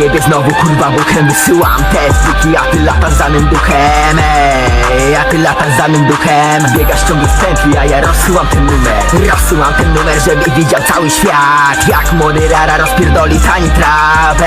jebie znowu kurwa buchem Wysyłam te styki, a ty latasz za mym duchem Ej, a ty latasz za mym duchem. Biegasz ciągle w pętli, a ja rozsyłam ten numer. Rozsyłam ten numer, żeby widział cały świat. Jak młody rara rozpierdoli tani trap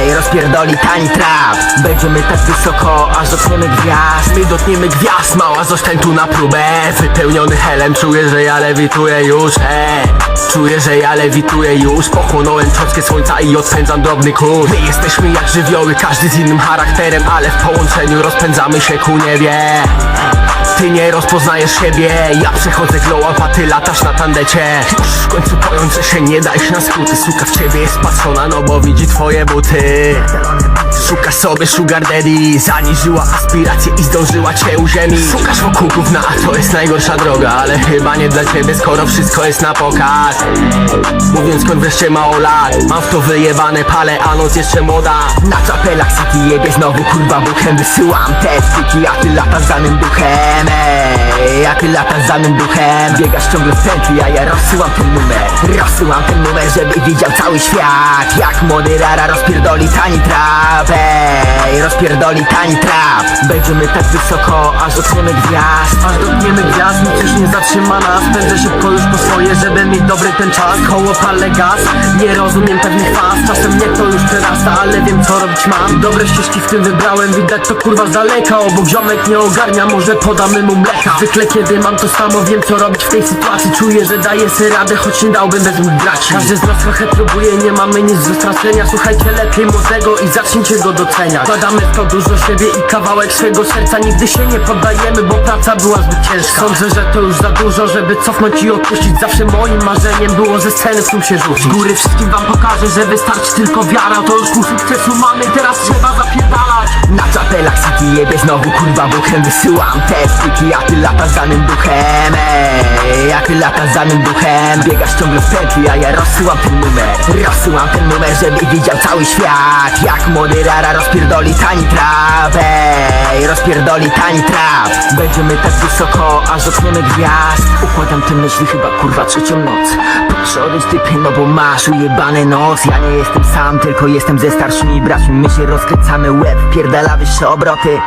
Ej, rozpierdoli tani trap. Będziemy tak wysoko, aż dotkniemy gwiazd. My dotkniemy gwiazd, mała zostań tu na próbę. Wypełniony helem, czuję, że ja lewituję już e. Czuję, że ja lewituję już. Pochłonąłem troszkę słońca i odpędzam drobny kurz. My jesteśmy jak żywioły, każdy z innym charakterem Ale w połączeniu rozpędzamy się ku niebie. Ty nie rozpoznajesz siebie. Ja przechodzę glow a ty latasz na tandecie. Już w końcu pojąć, że się nie dajesz na skróty Suka w ciebie jest patrzona, no bo widzi twoje buty sobie sugar daddy Zaniżyła aspiracje i zdążyła cię uziemić Szukasz wokół gówna, a to jest najgorsza droga Ale chyba nie dla ciebie, skoro wszystko jest na pokaz. Mówiąc skąd wreszcie mało lat Mam w to wyjebane pale, a noc jeszcze młoda. Na czapelach City jebie znowu kurwa buchem. Wysyłam te styki, a ty latasz za duchem Ej, a ty latasz za duchem. Biegasz ciągle w pętli, a ja rozsyłam ten numer. Rozsyłam ten numer, żeby widział cały świat. Jak młody rara rozpierdoli tani trap Ej, rozpierdoli tani trap. Będziemy tak wysoko, aż dotkniemy gwiazd. Aż dotkniemy gwiazd, nic już nie zatrzyma nas. Pędzę szybko już po swoje, żeby mieć dobry ten czas. Koło palę gaz, nie rozumiem pewnych faz. Czasem mnie to już przerasta, ale wiem co robić mam. Dobre ścieżki w tym wybrałem, widać to kurwa z daleka. Obok ziomek nie ogarnia, może podamy mu mleka. Zwykle kiedy mam to samo, wiem co robić w tej sytuacji. Czuję, że daję sobie radę, choć nie dałbym bez moich braci Każdy z nas trochę próbuje, nie mamy nic do stracenia. Słuchajcie lepiej młodego i zacznijcie go doceniać Badamy w to dużo siebie i kawałek swego serca. Nigdy się nie poddajemy, bo praca była zbyt ciężka. Sądzę, że to już za dużo, żeby cofnąć i odpuścić Zawsze moim marzeniem było ze sceny w tym się rzucić Z góry wszystkim wam pokażę, że wystarczy tylko wiara. To już pół sukcesu mamy, teraz trzeba zapierdalać Na czapelach City jebie znowu kurwa buchem Wysyłam te styki, a ty latasz za mym duchem Ej, a ty latasz za mym duchem. Biegasz ciągle w pętli, a ja rozsyłam ten numer. Rozsyłam ten numer, żeby widział cały świat. Jak młody rara rozpierdoli tani trap Ej, rozpierdoli tani trap Będziemy tak wysoko, aż dotkniemy gwiazd. Układam te myśli chyba kurwa trzecią noc Odejść typie, no bo masz ujebany nos. Ja nie jestem sam, tylko jestem ze starszymi braćmi. My się rozkręcamy łeb, pierdala wyższe obroty